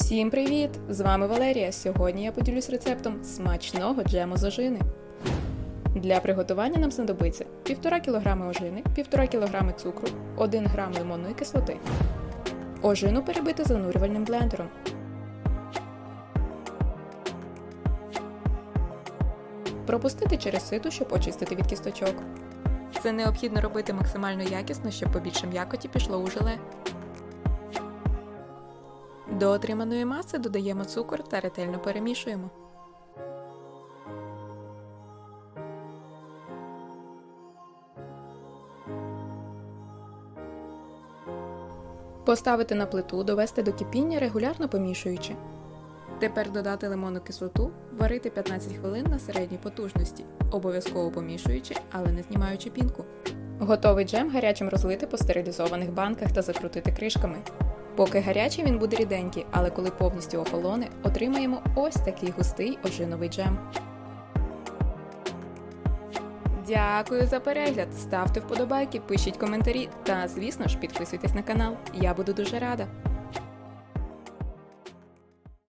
Всім привіт! З вами Валерія. Сьогодні я поділюсь рецептом смачного джему з ожини. Для приготування нам знадобиться 1,5 кг ожини, 1,5 кг цукру, 1 г лимонної кислоти. Ожину перебити занурювальним блендером. Пропустити через ситу, щоб очистити від кісточок. Це необхідно робити максимально якісно, щоб побільше м'якоті пішло у желе. До отриманої маси додаємо цукор та ретельно перемішуємо. Поставити на плиту, довести до кипіння, регулярно помішуючи. Тепер додати лимонну кислоту, варити 15 хвилин на середній потужності, обов'язково помішуючи, але не знімаючи пінку. Готовий джем гарячим розлити по стерилізованих банках та закрутити кришками. Поки гарячий він буде ріденький, але коли повністю охолоне, отримаємо ось такий густий ожиновий джем. Дякую за перегляд! Ставте вподобайки, пишіть коментарі та, звісно ж, підписуйтесь на канал. Я буду дуже рада.